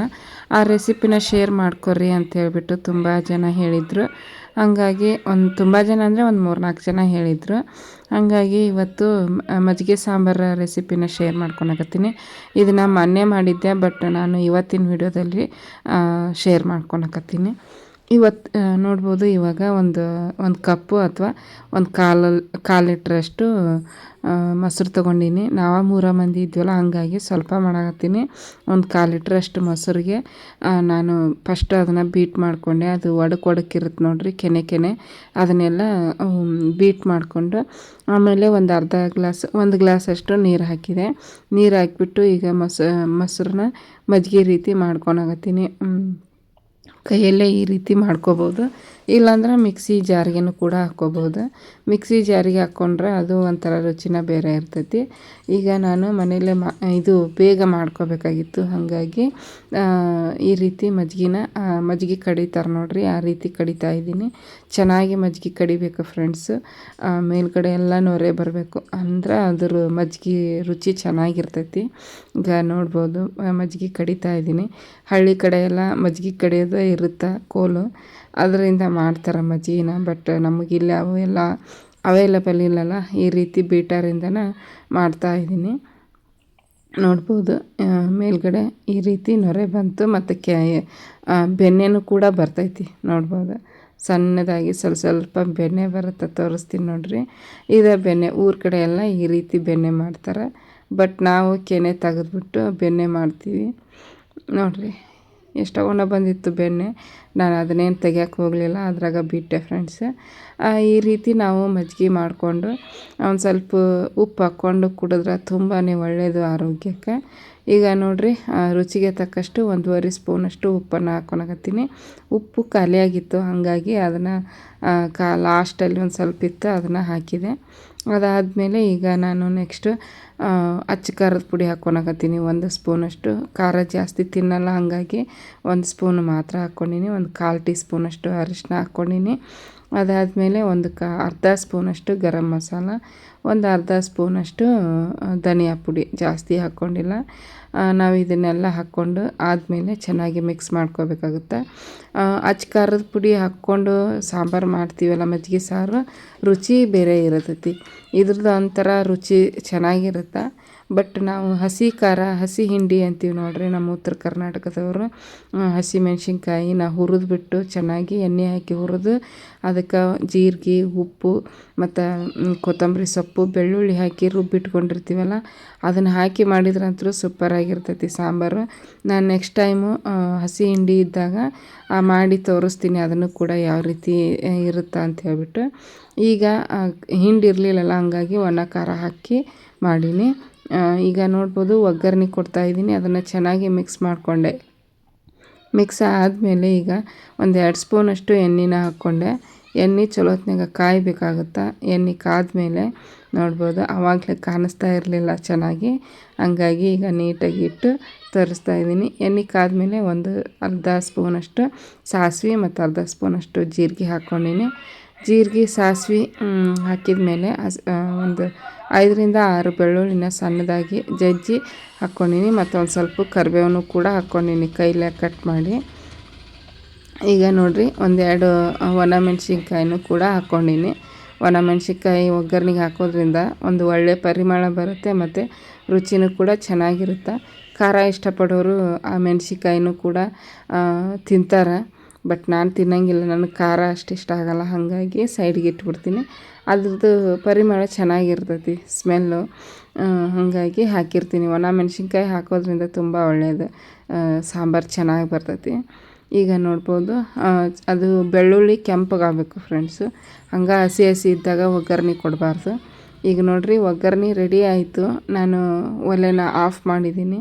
ಆ ರೆಸಿಪಿನ ಶೇರ್ ಮಾಡ್ಕೊರಿ ಅಂತ ಹೇಳಿಬಿಟ್ಟು ತುಂಬ ಜನ ಹೇಳಿದರು. ಹಾಗಾಗಿ ಒಂದು ತುಂಬ ಜನ ಅಂದರೆ ಒಂದು ಮೂರು ನಾಲ್ಕು ಜನ ಹೇಳಿದರು. ಹಾಗಾಗಿ ಇವತ್ತು ಮಜ್ಜಿಗೆ ಸಾಂಬಾರ ರೆಸಿಪಿನ ಶೇರ್ ಮಾಡ್ಕೊಳಕತ್ತೀನಿ ಇದನ್ನು ಮೊನ್ನೆ ಮಾಡಿದ್ದೆ ಬಟ್ ನಾನು ಇವತ್ತಿನ ವಿಡಿಯೋದಲ್ಲಿ ಶೇರ್ ಮಾಡ್ಕೊಳಕತ್ತೀನಿ ಇವತ್ತು ನೋಡ್ಬೋದು ಇವಾಗ ಒಂದು ಒಂದು ಕಪ್ಪು ಅಥವಾ ಒಂದು ಕಾಲು ಕಾಲು ಲೀಟ್ರಷ್ಟು ಮೊಸರು ತೊಗೊಂಡೀನಿ. ನಾವು ಮೂರ ಮಂದಿ ಇದ್ವಲ್ಲ, ಹಂಗಾಗಿ ಸ್ವಲ್ಪ ಮಾಡಾಕತ್ತೀನಿ. ಒಂದು ಕಾಲು ಲೀಟ್ರಷ್ಟು ಮೊಸರಿಗೆ. ನಾನು ಫಸ್ಟ್ ಅದನ್ನು ಬೀಟ್ ಮಾಡಿಕೊಂಡೆ. ಅದು ಒಡಕ್ ಒಡಕಿರುತ್ತೆ ನೋಡಿರಿ, ಕೆನೆ ಕೆನೆ. ಅದನ್ನೆಲ್ಲ ಬೀಟ್ ಮಾಡಿಕೊಂಡು ಆಮೇಲೆ ಒಂದು ಅರ್ಧ ಗ್ಲಾಸ್, ಒಂದು ಗ್ಲಾಸಷ್ಟು ನೀರು ಹಾಕಿದೆ. ನೀರು ಹಾಕಿಬಿಟ್ಟು ಈಗ ಮೊಸ, ಮೊಸರನ್ನ ಮಜ್ಜಿಗೆ ರೀತಿ ಮಾಡ್ಕೊಳಕತ್ತೀನಿ ಕೈಯಲ್ಲೇ ಈ ರೀತಿ ಮಾಡ್ಕೋಬೋದು. ಇಲ್ಲಾಂದ್ರೆ ಮಿಕ್ಸಿ ಜಾರಿಗೆನೂ ಕೂಡ ಹಾಕ್ಕೋಬೋದು. ಮಿಕ್ಸಿ ಜಾರಿಗೆ ಹಾಕ್ಕೊಂಡ್ರೆ ಅದು ಒಂಥರ ರುಚಿನ ಬೇರೆ ಇರ್ತೈತಿ. ಈಗ ನಾನು ಮನೆಯಲ್ಲೇ ಮಾ, ಇದು ಬೇಗ ಮಾಡ್ಕೋಬೇಕಾಗಿತ್ತು. ಹಾಗಾಗಿ ಈ ರೀತಿ ಮಜ್ಜಿಗೆನ ಮಜ್ಜಿಗೆ ಕಡಿತಾರೆ ನೋಡಿರಿ, ಆ ರೀತಿ ಕಡಿತಾ ಇದ್ದೀನಿ. ಚೆನ್ನಾಗಿ ಮಜ್ಜಿಗೆ ಕಡಿಬೇಕು ಫ್ರೆಂಡ್ಸು ಮೇಲ್ಗಡೆ ಎಲ್ಲ ನೊರೆ ಬರಬೇಕು. ಅಂದ್ರೆ ಅದ್ರ ಮಜ್ಜಿಗೆ ರುಚಿ ಚೆನ್ನಾಗಿರ್ತೈತಿ. ಈಗ ನೋಡ್ಬೋದು ಮಜ್ಜಿಗೆ ಕಡಿತಾ ಇದ್ದೀನಿ. ಹಳ್ಳಿ ಕಡೆ ಎಲ್ಲ ಮಜ್ಜಿಗೆ ಕಡಿಯೋದೇ ಇರುತ್ತೆ? ಕೋಲು. ಅದರಿಂದ ಮಾಡ್ತಾರಮ್ಮ ಮಜ್ಜಿಗೆನ ಬಟ್ ನಮಗಿಲ್ಲ ಅವು ಎಲ್ಲ ಅವೈಲಬಲ್ ಇಲ್ಲಲ್ಲ. ಈ ರೀತಿ ಬೀಟರಿಂದನೇ ಮಾಡ್ತಾಯಿದ್ದೀನಿ ನೋಡ್ಬೋದು. ಮೇಲ್ಗಡೆ ಈ ರೀತಿ ನೊರೆ ಬಂತು. ಮತ್ತು ಕೆ ಬೆಣ್ಣೆನೂ ಕೂಡ ಬರ್ತೈತಿ. ನೋಡ್ಬೋದು. ಸಣ್ಣದಾಗಿ ಸ್ವಲ್ಪ ಸ್ವಲ್ಪ ಬೆಣ್ಣೆ ಬರುತ್ತೆ ತೋರಿಸ್ತೀನಿ ನೋಡಿರಿ. ಇದೇ ಬೆಣ್ಣೆ ಊರ ಕಡೆ ಎಲ್ಲ ಈ ರೀತಿ ಬೆಣ್ಣೆ ಮಾಡ್ತಾರೆ. ಬಟ್ ನಾವು ಕೆನೆ ತೆಗೆದ್ಬಿಟ್ಟು ಬೆಣ್ಣೆ ಮಾಡ್ತೀವಿ. ನೋಡಿರಿ. ಎಷ್ಟೊಂದು ಬಂದಿತ್ತು ಬೆಣ್ಣೆ, ನಾನು ಅದನ್ನೇನು ತೆಗಿಯೋಕೆ ಹೋಗಲಿಲ್ಲ, ಅದ್ರಾಗ ಬಿಟ್ಟೆ ಫ್ರೆಂಡ್ಸ್ ಈ ರೀತಿ ನಾವು ಮಜ್ಜಿಗೆ ಮಾಡಿಕೊಂಡು ಒಂದು ಸ್ವಲ್ಪ ಉಪ್ಪು ಹಾಕ್ಕೊಂಡು ಕುಡಿದ್ರೆ ತುಂಬಾ ಒಳ್ಳೆಯದು ಆರೋಗ್ಯಕ್ಕೆ. ಈಗ ನೋಡಿರಿ ರುಚಿಗೆ ತಕ್ಕಷ್ಟು ಒಂದೂವರೆ ಸ್ಪೂನಷ್ಟು ಉಪ್ಪನ್ನು ಹಾಕ್ಕೊಳಕತ್ತೀನಿ ಉಪ್ಪು ಖಾಲಿಯಾಗಿತ್ತು, ಹಾಗಾಗಿ ಅದನ್ನು ಕಾ ಲಾಸ್ಟಲ್ಲಿ ಒಂದು ಸ್ವಲ್ಪ ಇತ್ತು, ಅದನ್ನು ಹಾಕಿದೆ. ಅದಾದಮೇಲೆ ಈಗ ನಾನು ನೆಕ್ಸ್ಟ್ ಅಚ್ಚ ಖಾರದ ಪುಡಿ ಹಾಕ್ಕೊಳಕತ್ತೀನಿ ಒಂದು ಸ್ಪೂನಷ್ಟು ಖಾರ ಜಾಸ್ತಿ ತಿನ್ನಲ್ಲ, ಹಾಗಾಗಿ ಒಂದು ಸ್ಪೂನ್ ಮಾತ್ರ ಹಾಕ್ಕೊಂಡಿನಿ ಒಂದು ಕಾಲು ಟೀ ಸ್ಪೂನಷ್ಟು ಅರಿಶಿನ ಹಾಕ್ಕೊಂಡಿನಿ ಅದಾದಮೇಲೆ ಒಂದು ಕ ಅರ್ಧ ಸ್ಪೂನಷ್ಟು ಗರಂ ಮಸಾಲ, ಒಂದು ಅರ್ಧ ಸ್ಪೂನಷ್ಟು ಧನಿಯಾ ಪುಡಿ ಜಾಸ್ತಿ ಹಾಕ್ಕೊಂಡಿಲ್ಲ. ನಾವು ಇದನ್ನೆಲ್ಲ ಹಾಕ್ಕೊಂಡು ಆದಮೇಲೆ ಚೆನ್ನಾಗಿ ಮಿಕ್ಸ್ ಮಾಡ್ಕೋಬೇಕಾಗುತ್ತೆ. ಅಚ್ಚ ಖಾರದ ಪುಡಿ ಹಾಕ್ಕೊಂಡು ಸಾಂಬಾರು ಮಾಡ್ತೀವಲ್ಲ ಮಜ್ಜಿಗೆ ಸಾರು, ರುಚಿ ಬೇರೆ ಇರತೈತಿ. ಇದ್ರದ್ದು ಒಂಥರ ರುಚಿ ಚೆನ್ನಾಗಿರುತ್ತೆ. ಬಟ್ ನಾವು ಹಸಿ ಖಾರ, ಹಸಿ ಹಿಂಡಿ ಅಂತೀವಿ ನೋಡ್ರಿ ನಮ್ಮ ಉತ್ತರ ಕರ್ನಾಟಕದವರು. ಹಸಿ ಮೆಣ್ಸಿನ್ಕಾಯಿನ ಹುರಿದ್ಬಿಟ್ಟು ಚೆನ್ನಾಗಿ ಎಣ್ಣೆ ಹಾಕಿ ಹುರಿದು ಅದಕ್ಕೆ ಜೀರಿಗೆ, ಉಪ್ಪು ಮತ್ತು ಕೊತ್ತಂಬರಿ ಸೊಪ್ಪು, ಬೆಳ್ಳುಳ್ಳಿ ಹಾಕಿ ರುಬ್ಬಿಟ್ಕೊಂಡಿರ್ತೀವಲ್ಲ, ಅದನ್ನು ಹಾಕಿ ಮಾಡಿದ್ರಂತೂ ಸೂಪರಾಗಿರ್ತೈತಿ ಸಾಂಬಾರು. ನಾನು ನೆಕ್ಸ್ಟ್ ಟೈಮು ಹಸಿ ಹಿಂಡಿ ಇದ್ದಾಗ ಮಾಡಿ ತೋರಿಸ್ತೀನಿ ಅದನ್ನು ಕೂಡ ಯಾವ ರೀತಿ ಇರುತ್ತಾ ಅಂತ ಹೇಳ್ಬಿಟ್ಟು. ಈಗ ಹಿಂಡಿ ಇರಲಿಲ್ಲಲ್ಲ, ಹಂಗಾಗಿ ಒಣ ಖಾರ ಹಾಕಿ ಮಾಡೀನಿ. ಈಗ ನೋಡ್ಬೋದು ಒಗ್ಗರಣೆ ಕೊಡ್ತಾಯಿದ್ದೀನಿ ಅದನ್ನು ಚೆನ್ನಾಗಿ ಮಿಕ್ಸ್ ಮಾಡಿಕೊಂಡೆ. ಮಿಕ್ಸ್ ಆದಮೇಲೆ ಈಗ ಒಂದು ಎರಡು ಸ್ಪೂನಷ್ಟು ಎಣ್ಣೆನ ಹಾಕ್ಕೊಂಡೆ. ಎಣ್ಣೆ ಚಲೋ ಕಾಯಬೇಕಾಗುತ್ತಾ ಕಾಯಬೇಕಾಗುತ್ತೆ? ಎಣ್ಣೆ ಕಾದ್ಮೇಲೆ ನೋಡ್ಬೋದು ಆವಾಗಲೇ ಕಾಣಿಸ್ತಾ ಇರಲಿಲ್ಲ ಚೆನ್ನಾಗಿ. ಹಂಗಾಗಿ ಈಗ ನೀಟಾಗಿ ಇಟ್ಟು ತರಿಸ್ತಾ ಇದ್ದೀನಿ. ಎಣ್ಣೆ ಕಾದ್ಮೇಲೆ ಒಂದು ಅರ್ಧ ಸ್ಪೂನಷ್ಟು ಸಾಸಿವೆ ಮತ್ತು ಅರ್ಧ ಸ್ಪೂನಷ್ಟು ಜೀರಿಗೆ ಹಾಕ್ಕೊಂಡಿನಿ. ಜೀರಿಗೆ, ಸಾಸಿವೆ ಹಾಕಿದ ಮೇಲೆ ಒಂದು ಐದರಿಂದ ಆರು ಬೆಳ್ಳುಳ್ಳಿನ ಸಣ್ಣದಾಗಿ ಜಜ್ಜಿ ಹಾಕ್ಕೊಂಡಿನಿ. ಮತ್ತು ಒಂದು ಸ್ವಲ್ಪ ಕರಿಬೇವನ್ನು ಕೂಡ ಹಾಕ್ಕೊಂಡಿನಿ ಕೈಲೇ ಕಟ್ ಮಾಡಿ. ಈಗ ನೋಡಿರಿ, ಒಂದೆರಡು ಒಣ ಮೆಣಸಿನ್ಕಾಯಿನೂ ಕೂಡ ಹಾಕ್ಕೊಂಡಿನಿ. ಒಣ ಮೆಣಸಿನ್ಕಾಯಿ ಒಗ್ಗರ್ಣೆಗೆ ಹಾಕೋದ್ರಿಂದ ಒಂದು ಒಳ್ಳೆಯ ಪರಿಮಳ ಬರುತ್ತೆ ಮತ್ತು ರುಚಿನೂ ಕೂಡ ಚೆನ್ನಾಗಿರುತ್ತೆ. ಖಾರ ಇಷ್ಟಪಡೋರು ಆ ಮೆಣ್ಸಿನ್ಕಾಯಿನೂ ಕೂಡ ತಿಂತಾರೆ. ಬಟ್ ನಾನು ತಿನ್ನಂಗಿಲ್ಲ, ನನಗೆ ಖಾರ ಅಷ್ಟು ಇಷ್ಟ ಆಗೋಲ್ಲ. ಹಾಗಾಗಿ ಸೈಡ್ಗೆ ಇಟ್ಬಿಡ್ತೀನಿ. ಅದ್ರದ್ದು ಪರಿಮಳ ಚೆನ್ನಾಗಿರ್ತೈತಿ ಸ್ಮೆಲ್ಲು ಹಾಗಾಗಿ ಹಾಕಿರ್ತೀನಿ. ಒಣ ಮೆಣಸಿನ್ಕಾಯಿ ಹಾಕೋದ್ರಿಂದ ತುಂಬ ಒಳ್ಳೆಯದು ಸಾಂಬಾರು ಚೆನ್ನಾಗಿ ಬರ್ತೈತಿ. ಈಗ ನೋಡ್ಬೋದು ಅದು ಬೆಳ್ಳುಳ್ಳಿ ಕೆಂಪಗಾಗಬೇಕು ಫ್ರೆಂಡ್ಸು ಹಂಗೆ ಹಸಿ ಹಸಿ ಇದ್ದಾಗ ಒಗ್ಗರಣೆ ಕೊಡಬಾರ್ದು. ಈಗ ನೋಡಿರಿ, ಒಗ್ಗರಣೆ ರೆಡಿ ಆಯಿತು. ನಾನು ಒಲೆನ ಆಫ್ ಮಾಡಿದ್ದೀನಿ.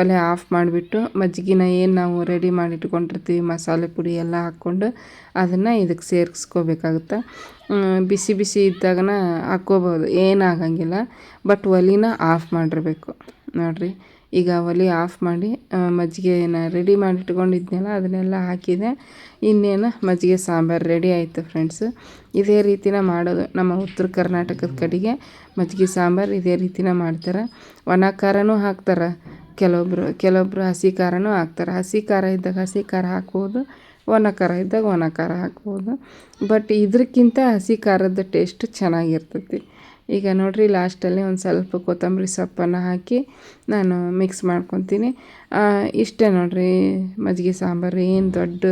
ಒಲೆ ಆಫ್ ಮಾಡಿಬಿಟ್ಟು ಮಜ್ಜಿಗೆನ ಏನು ನಾವು ರೆಡಿ ಮಾಡಿ ಇಟ್ಕೊಂಡಿರ್ತೀವಿ ಮಸಾಲೆ ಪುಡಿ ಎಲ್ಲ ಹಾಕ್ಕೊಂಡು ಅದನ್ನು ಇದಕ್ಕೆ ಸೇರಿಸ್ಕೋಬೇಕಾಗುತ್ತೆ. ಬಿಸಿ ಬಿಸಿ ಇದ್ದಾಗನ ಹಾಕ್ಕೋಬೋದು. ಏನಾಗಂಗಿಲ್ಲ ಬಟ್ ಒಲೆನ ಆಫ್ ಮಾಡಿರಬೇಕು. ನೋಡಿರಿ. ಈಗ ಒಲೆ ಆಫ್ ಮಾಡಿ ಮಜ್ಜಿಗೆನ ರೆಡಿ ಮಾಡಿ ಇಟ್ಕೊಂಡಿದ್ನಲ್ಲ, ಅದನ್ನೆಲ್ಲ ಹಾಕಿದೆ. ಇನ್ನೇನು ಮಜ್ಜಿಗೆ ಸಾಂಬಾರು ರೆಡಿ ಆಯಿತು ಫ್ರೆಂಡ್ಸು ಇದೇ ರೀತಿನ ಮಾಡೋದು. ನಮ್ಮ ಉತ್ತರ ಕರ್ನಾಟಕದ ಕಡೆಗೆ ಮಜ್ಜಿಗೆ ಸಾಂಬಾರು ಇದೇ ರೀತಿನ ಮಾಡ್ತಾರೆ. ಒಣ ಖಾರನೂ ಹಾಕ್ತಾರೆ. ಕೆಲವೊಬ್ಬರು ಕೆಲವೊಬ್ಬರು ಹಸಿ ಖಾರನೂ ಹಾಕ್ತಾರೆ. ಹಸಿ ಖಾರ ಇದ್ದಾಗ ಹಸಿ ಖಾರ ಹಾಕ್ಬೋದು. ಒಣ ಖಾರ ಇದ್ದಾಗ ಒಣ ಖಾರ ಹಾಕ್ಬೋದು. ಬಟ್ ಇದಕ್ಕಿಂತ ಹಸಿ ಖಾರದ ಟೇಸ್ಟ್ ಚೆನ್ನಾಗಿರ್ತೈತಿ. ಈಗ ನೋಡಿರಿ ಲಾಸ್ಟಲ್ಲಿ ಒಂದು ಸ್ವಲ್ಪ ಕೊತ್ತಂಬರಿ ಸೊಪ್ಪನ್ನು ಹಾಕಿ ನಾನು ಮಿಕ್ಸ್ ಮಾಡ್ಕೊತೀನಿ. ಇಷ್ಟೇ ನೋಡಿರಿ, ಮಜ್ಜಿಗೆ ಸಾಂಬಾರು ಏನು ದೊಡ್ಡ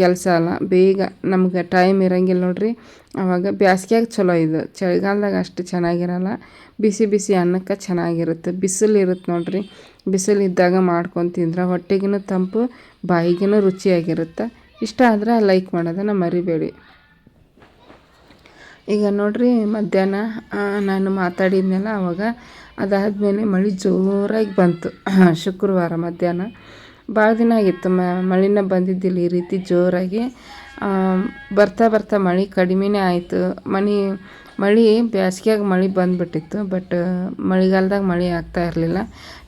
ಕೆಲಸ ಅಲ್ಲ. ಬೇಗ ನಮ್ಗೆ ಟೈಮ್ ಇರೋಂಗಿಲ್ಲ ನೋಡಿರಿ. ಆವಾಗ ಬ್ಯಾಸ್ಗ್ಯಾಗ ಚಲೋ ಇದು. ಚಳಿಗಾಲದಾಗ ಅಷ್ಟು ಚೆನ್ನಾಗಿರಲ್ಲ. ಬಿಸಿ ಬಿಸಿ ಅನ್ನಕ್ಕೆ ಚೆನ್ನಾಗಿರುತ್ತೆ. ಬಿಸಿಲಿರುತ್ತೆ ನೋಡಿರಿ. ಬಿಸಿಲು ಇದ್ದಾಗ ಮಾಡ್ಕೊಂಡು ತಿಂದ್ರೆ ಹೊಟ್ಟೆಗೂ ತಂಪು ಬಾಯಿಗೂ ರುಚಿಯಾಗಿರುತ್ತೆ. ಇಷ್ಟ ಆದ್ರೆ ಲೈಕ್ ಮಾಡೋದನ್ನು ಮರಿಬೇಡಿ. ಈಗ ನೋಡಿರಿ ಮಧ್ಯಾಹ್ನ ನಾನು ಮಾತಾಡಿದ್ನಲ್ಲ ಆವಾಗ ಅದಾದಮೇಲೆ ಮಳೆ ಜೋರಾಗಿ ಬಂತು. ಶುಕ್ರವಾರ ಮಧ್ಯಾಹ್ನ. ಭಾಳ ದಿನ ಆಗಿತ್ತು. ಮಳಿನ ಬಂದಿದ್ದಿಲ್ಲ ಈ ರೀತಿ ಜೋರಾಗಿ. ಬರ್ತಾ ಬರ್ತಾ ಮಳೆ ಕಡಿಮೆನೇ ಆಯಿತು. ಮನೆ ಮಳೆ ಬೇಸ್ಗ್ಯಾಗ ಮಳೆ ಬಂದುಬಿಟ್ಟಿತ್ತು, ಬಟ್ ಮಳೆಗಾಲದಾಗ ಮಳೆ ಆಗ್ತಾ ಇರಲಿಲ್ಲ.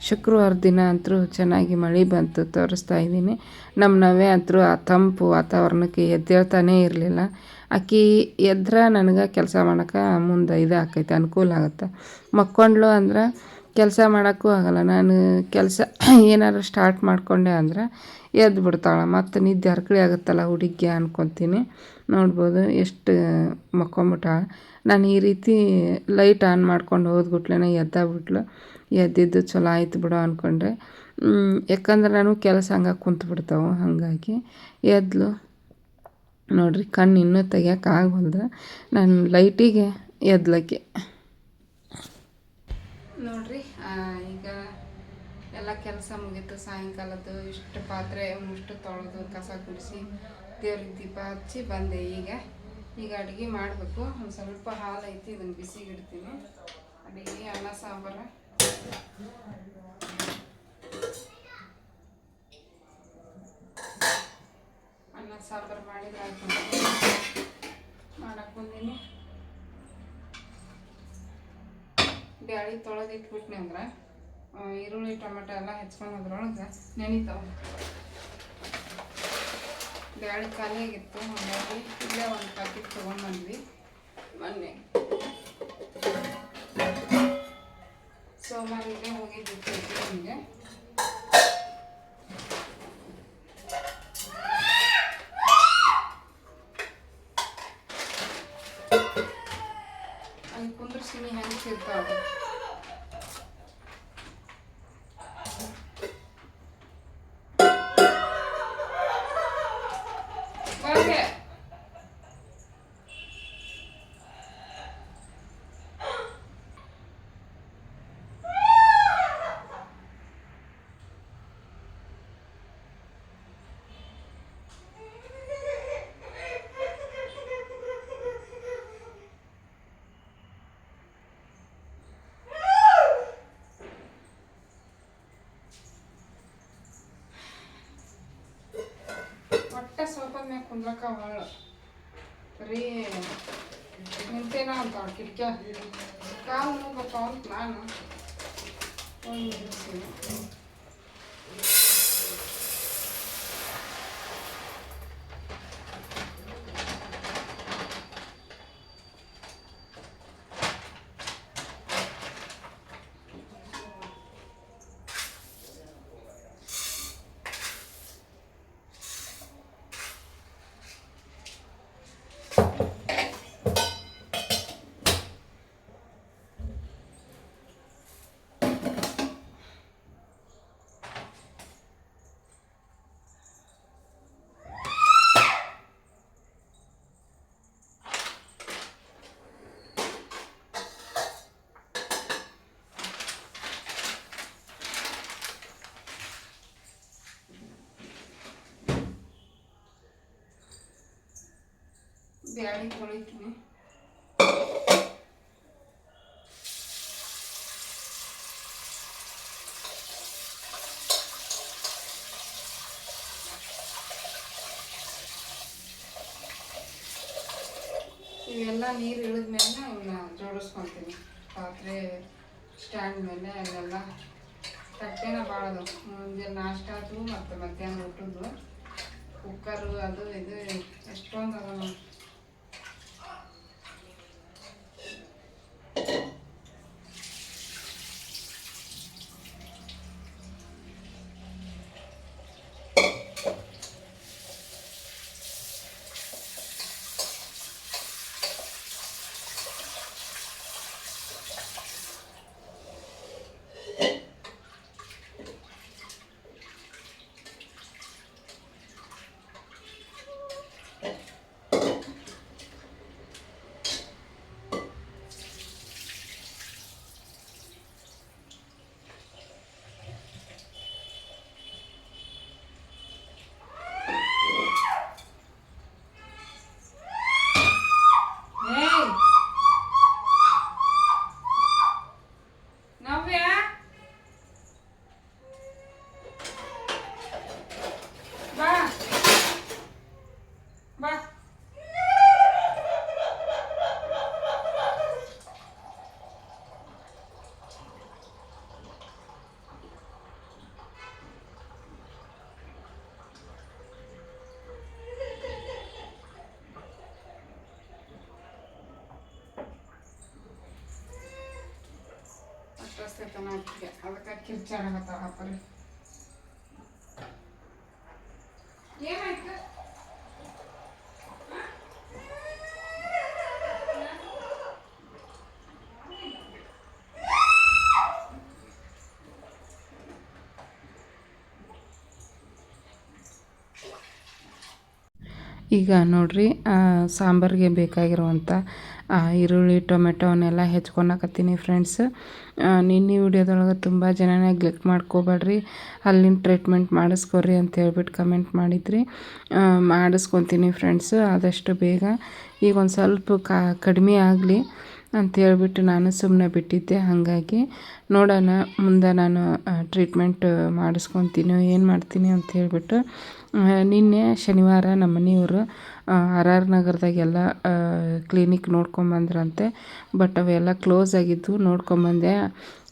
ಶುಕ್ರವಾರ ದಿನ ಅಂತೂ ಚೆನ್ನಾಗಿ ಮಳೆ ಬಂತು ತೋರಿಸ್ತಾ ಇದ್ದೀನಿ. ನಮ್ಮ ನವೆ ಅಂತೂ ಆ ತಂಪು ವಾತಾವರಣಕ್ಕೆ ಎದ್ದೇಳ್ತಾನೇ ಇರಲಿಲ್ಲ. ಅಕ್ಕಿ ಎದ್ರೆ ನನಗೆ ಕೆಲಸ ಮಾಡೋಕೆ ಮುಂದೆ ಇದು ಆಕೈತೆ, ಅನುಕೂಲ ಆಗುತ್ತೆ. ಮಕ್ಕೊಂಡ್ಳು ಅಂದ್ರೆ ಕೆಲಸ ಮಾಡೋಕ್ಕೂ ಆಗಲ್ಲ. ನಾನು ಕೆಲಸ ಏನಾದ್ರು ಸ್ಟಾರ್ಟ್ ಮಾಡಿಕೊಂಡೆ ಅಂದ್ರೆ ಎದ್ದು ಬಿಡ್ತಾಳೆ. ಮತ್ತು ನಿದ್ದೆ ಹರ್ಕಳಿ ಆಗುತ್ತಲ್ಲ ಹುಡುಗಿ ಅಂದ್ಕೊತೀನಿ ನೋಡ್ಬೋದು ಎಷ್ಟು ಮಕ್ಕೊಂಬಿಟ್ಟಾಳೆ. ನಾನು ಈ ರೀತಿ ಲೈಟ್ ಆನ್ ಮಾಡ್ಕೊಂಡು ಹೋದ್ಬಿಟ್ಲೆ ಎದ್ದಾಗ್ಬಿಟ್ಲು. ಎದ್ದಿದ್ದು ಚಲೋ ಆಯ್ತು ಬಿಡು ಅಂದ್ಕೊಂಡ್ರೆ ಯಾಕಂದ್ರೆ ನಾನು ಕೆಲಸ ಹಂಗೆ ಕುಂತ್ಬಿಡ್ತಾವೆ ಹಾಗಾಗಿ ಎದ್ಲು. ನೋಡ್ರಿ ಕಣ್ಣು ಇನ್ನೂ ತೆಗಿಯೋಕ್ಕಾಗಲ್ದ ನಾನು ಲೈಟಿಗೆ ಎದ್ಲಕ್ಕೆ. ನೋಡಿರಿ ಈಗ ಎಲ್ಲ ಕೆಲಸ ಮುಗೀತು, ಸಾಯಂಕಾಲದ್ದು ಇಷ್ಟು ಪಾತ್ರೆ ಇಷ್ಟು ತೊಳೆದು ಕಸ ಗುಡಿಸಿ ದೇವ್ರಿಗೆ ದೀಪ ಹಚ್ಚಿ ಬಂದೆ. ಈಗ ಈಗ ಅಡುಗೆ ಮಾಡಬೇಕು. ಒಂದು ಸ್ವಲ್ಪ ಹಾಲು ಐತಿ ಇದನ್ನು ಬಿಸಿಗಿಡ್ತೀನಿ. ಅಡುಗೆ, ಅನ್ನ, ಸಾಂಬಾರು. ಸಾಂಬಾರು ಮಾಡಿದ್ರೆ ಮಾಡಕ್ಕೆ ಬಂದೀನಿ. ಬ್ಯಾಳಿ ತೊಳೆದು ಇಟ್ಬಿಟ್ನಿ ಅಂದ್ರೆ ಈರುಳ್ಳಿ, ಟೊಮೆಟೊ ಎಲ್ಲ ಹೆಚ್ಕೊಂಡು ಅದ್ರೊಳಗೆ ನೆನಿತಾವ. ಬ್ಯಾಳಿ ಖಾಲಿಯಾಗಿತ್ತು ಹಾಗಾಗಿ ಇಲ್ಲೇ ಒಂದು ಪ್ಯಾಕೆಟ್ ತೊಗೊಂಡ್ಬಂದ್ವಿ ಮೊನ್ನೆ ಸೋಮವಾರಿಗೆ ಹೋಗಿದ್ದಿತ್ತು ನಿಮಗೆ ಮ್ಯಾಗ ಕುಂದ್ರಕ ಭಾಳ ಬರೀ ನಿಂತೇನ ಅಂತ ಕಿಟಕ ಕಾಲು ನೋಡ್ಬೇಕು ಅಂತ ನಾನು ಬ್ಯಾಳಿ ತೊಳಿತೀನಿ ಇವೆಲ್ಲ ನೀರು ಇಳಿದ್ಮೇಲೆ ಇವನ್ನ ಜೋಡಿಸ್ಕೊತೀನಿ ಪಾತ್ರೆ ಸ್ಟ್ಯಾಂಡ್ ಮೇಲೆ ಅಲ್ಲೆಲ್ಲ ತಟ್ಟೆನ ಭಾಳ ಅದಾವ ಮುಂಜಾನೆ ನಾಷ್ಟ ಆದವು ಮತ್ತು ಮಧ್ಯಾಹ್ನ ಊಟದ್ದು ಕುಕ್ಕರು ಅದು ಇದು ಎಷ್ಟೊಂದು ಅದ ನೋಡಿ ಏಯ್ ನವ್ಯ ಬಾ ಬಾ ಅದಕ್ಕೆ ಏನಾಯ್ತು ಈಗ ನೋಡ್ರಿ ಸಾಂಬಾರಿಗೆ ಬೇಕಾಗಿರುವಂಥ ಆ, ಟೊಮೆಟೊ ಅವನ್ನೆಲ್ಲ ಹೆಚ್ಕೊಳಕತ್ತೀನಿ ಫ್ರೆಂಡ್ಸ್ ನಿನ್ನೆ ವಿಡಿಯೋದೊಳಗೆ ತುಂಬ ಜನ ನೆಗ್ಲೆಕ್ಟ್ ಮಾಡ್ಕೋಬೇಡ್ರಿ. ಅಲ್ಲಿನ ಟ್ರೀಟ್ಮೆಂಟ್ ಮಾಡಿಸ್ಕೊರಿ ಅಂತ ಹೇಳ್ಬಿಟ್ಟು ಕಮೆಂಟ್ ಮಾಡಿದ್ರಿ. ಮಾಡಿಸ್ಕೊತೀನಿ ಫ್ರೆಂಡ್ಸ್ ಆದಷ್ಟು ಬೇಗ. ಈಗ ಒಂದು ಸ್ವಲ್ಪ ಕಡಿಮೆ ಆಗಲಿ ಅಂತ ಹೇಳ್ಬಿಟ್ಟು ನಾನು ಸುಮ್ಮನೆ ಬಿಟ್ಟಿದ್ದೆ. ಹಾಗಾಗಿ ನೋಡೋಣ ಮುಂದೆ ನಾನು ಟ್ರೀಟ್ಮೆಂಟ್ ಮಾಡಿಸ್ಕೊತೀನಿ ಏನು ಮಾಡ್ತೀನಿ ಅಂತ ಹೇಳ್ಬಿಟ್ಟು ನಿನ್ನೆ ಶನಿವಾರ ನಮ್ಮ ಮನೆಯವರು ಆರ್ ಆರ್ ನಗರದಾಗೆಲ್ಲ ಕ್ಲಿನಿಕ್ ನೋಡ್ಕೊಂಬಂದ್ರಂತೆ. ಬಟ್ ಅವೆಲ್ಲ ಕ್ಲೋಸ್ ಆಗಿದ್ದು ನೋಡ್ಕೊಂಬಂದೆ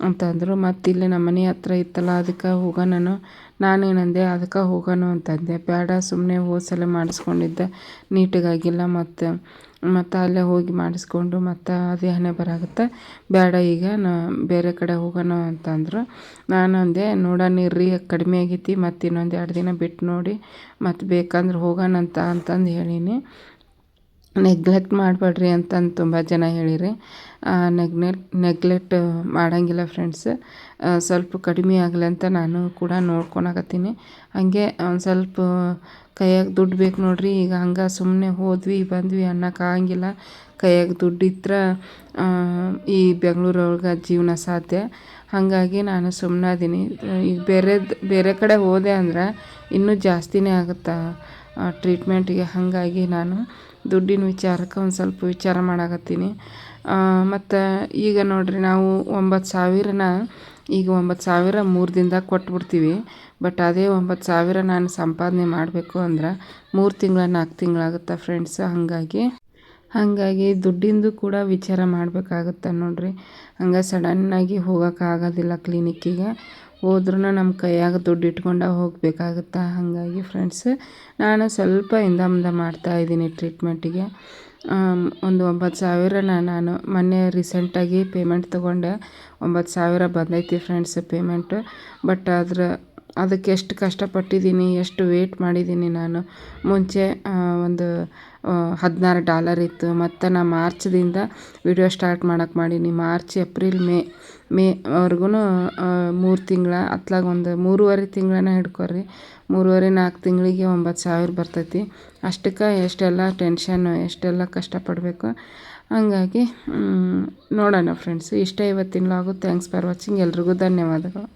ಅಂತಂದರು. ಮತ್ತು ಇಲ್ಲಿ ನಮ್ಮ ಮನೆ ಹತ್ರ ಇತ್ತಲ್ಲ, ಅದಕ್ಕೆ ಹೋಗೋಣನು ನಾನೇನಂದೆ, ಅದಕ್ಕೆ ಹೋಗೋಣ ಅಂತಂದೆ. ಬೇಡ ಸುಮ್ಮನೆ ಹೋದ ಸಲ ಮಾಡಿಸ್ಕೊಂಡಿದ್ದೆ. ನೀಟಾಗಿಲ್ಲ ಮತ್ತು ಮತ್ತು ಅಲ್ಲೇ ಹೋಗಿ ಮಾಡಿಸ್ಕೊಂಡು ಮತ್ತು ಅದೇ ಹಣೆ ಬರಾಗುತ್ತೆ. ಬೇಡ ಈಗ, ನಾ ಬೇರೆ ಕಡೆ ಹೋಗೋಣ ಅಂತಂದರು ನಾನು ಅಂದೆ ನೋಡೋಣ ಇರ್ರಿ, ಕಡಿಮೆ ಆಗೈತಿ, ಮತ್ತು ಇನ್ನೊಂದು ಎರಡು ದಿನ ಬಿಟ್ಟು ನೋಡಿ ಮತ್ತು ಬೇಕಂದ್ರೆ ಹೋಗೋಣ ಅಂತ ಅಂತಂದು ಹೇಳೀನಿ. ನೆಗ್ಲೆಕ್ಟ್ ಮಾಡಬೇಡ್ರಿ ಅಂತಂದು ತುಂಬ ಜನ ಹೇಳಿರಿ. ನೆಗ್ನೆ ನೆಗ್ಲೆಕ್ಟ್ ಮಾಡೋಂಗಿಲ್ಲ ಫ್ರೆಂಡ್ಸ್ ಸ್ವಲ್ಪ ಕಡಿಮೆ ಆಗಲಿ ಅಂತ ನಾನು ಕೂಡ ನೋಡ್ಕೊಳಕತ್ತೀನಿ ಹಾಗೆ ಒಂದು ಸ್ವಲ್ಪ ಕೈಯಾಗ ದುಡ್ಡು ಬೇಕು ನೋಡಿರಿ. ಈಗ ಹಂಗೆ ಸುಮ್ಮನೆ ಹೋದ್ವಿ, ಬಂದ್ವಿ ಅನ್ನೋಕ್ಕಾಗಂಗಿಲ್ಲ ಕೈಯಾಗ ದುಡ್ಡು ಇದ್ರೆ ಈ ಬೆಂಗಳೂರೊಳಗೆ ಜೀವನ ಸಾಧ್ಯ. ಹಾಗಾಗಿ ನಾನು ಸುಮ್ಮನೆ ಅದೀನಿ ಈಗ ಬೇರೆದು ಬೇರೆ ಕಡೆ ಹೋದೆ ಅಂದ್ರೆ ಇನ್ನೂ ಜಾಸ್ತಿನೇ ಆಗುತ್ತೆ ಟ್ರೀಟ್ಮೆಂಟಿಗೆ ಹಾಗಾಗಿ ನಾನು ದುಡ್ಡಿನ ವಿಚಾರಕ್ಕೆ ಒಂದು ಸ್ವಲ್ಪ ವಿಚಾರ ಮಾಡಾಕತ್ತೀನಿ. ಮತ್ತು ಈಗ ನೋಡಿರಿ ನಾವು ಒಂಬತ್ತು ಸಾವಿರನ, ಈಗ ಒಂಬತ್ತು ಸಾವಿರ ಮೂರು ದಿನದಾಗ ಕೊಟ್ಬಿಡ್ತೀವಿ. ಬಟ್ ಅದೇ ಒಂಬತ್ತು ಸಾವಿರ ನಾನು ಸಂಪಾದನೆ ಮಾಡಬೇಕು ಅಂದ್ರೆ ಮೂರು ತಿಂಗಳ ನಾಲ್ಕು ತಿಂಗಳಾಗುತ್ತೆ ಫ್ರೆಂಡ್ಸ್ ಹಾಗಾಗಿ ಹಾಗಾಗಿ ದುಡ್ಡಿಂದು ಕೂಡ ವಿಚಾರ ಮಾಡಬೇಕಾಗತ್ತೆ ನೋಡಿರಿ. ಹಂಗೆ ಸಡನ್ನಾಗಿ ಹೋಗೋಕ್ಕಾಗೋದಿಲ್ಲ ಕ್ಲಿನಿಕ್ಕಿಗೆ ಹೋದ್ರೂ ನಮ್ಮ ಕೈಯಾಗ ದುಡ್ಡು ಇಟ್ಕೊಂಡ ಹೋಗಬೇಕಾಗುತ್ತೆ? ಹಾಗಾಗಿ ಫ್ರೆಂಡ್ಸ್ ನಾನು ಸ್ವಲ್ಪ ಹಿಂದೆ ಮುಂದೆ ಮಾಡ್ತಾಯಿದ್ದೀನಿ ಟ್ರೀಟ್ಮೆಂಟಿಗೆ ಒಂದು ಒಂಬತ್ತು ಸಾವಿರನ ನಾನು ಮೊನ್ನೆ ರೀಸೆಂಟಾಗಿ ಪೇಮೆಂಟ್ ತೊಗೊಂಡೆ. ಒಂಬತ್ತು ಸಾವಿರ ಬಂದೈತಿ ಫ್ರೆಂಡ್ಸ್ ಪೇಮೆಂಟ್ ಬಟ್ ಆದ್ರೆ, ಅದಕ್ಕೆ ಎಷ್ಟು ಕಷ್ಟಪಟ್ಟಿದ್ದೀನಿ, ಎಷ್ಟು ವೇಟ್ ಮಾಡಿದ್ದೀನಿ ನಾನು. ಮುಂಚೆ ಒಂದು ಹದಿನಾರು ಡಾಲರ್ ಇತ್ತು. ಮತ್ತು ನಾ ಮಾರ್ಚ್ದಿಂದ ವಿಡಿಯೋ ಸ್ಟಾರ್ಟ್ ಮಾಡೋಕೆ ಮಾಡೀನಿ. ಮಾರ್ಚ್, ಏಪ್ರಿಲ್, ಮೇ ಮೇವರೆಗೂ ಮೂರು ತಿಂಗಳ, ಅತ್ಲಾಗ ಒಂದು ಮೂರುವರೆ ತಿಂಗಳನ್ನ ಹಿಡ್ಕೊರಿ. ಮೂರುವರೆ, ನಾಲ್ಕು ತಿಂಗಳಿಗೆ ಒಂಬತ್ತು ಸಾವಿರ ಬರ್ತೈತಿ. ಅಷ್ಟಕ್ಕೆ ಎಷ್ಟೆಲ್ಲ ಟೆನ್ಷನ್ನು, ಎಷ್ಟೆಲ್ಲ ಕಷ್ಟಪಡಬೇಕು. ಹಂಗಾಗಿ ನೋಡೋಣ ಫ್ರೆಂಡ್ಸ್. ಇಷ್ಟೇ ಇವತ್ತಿನ ಲಾಗು ಥ್ಯಾಂಕ್ಸ್ ಫಾರ್ ವಾಚಿಂಗ್. ಎಲ್ರಿಗೂ ಧನ್ಯವಾದಗಳು.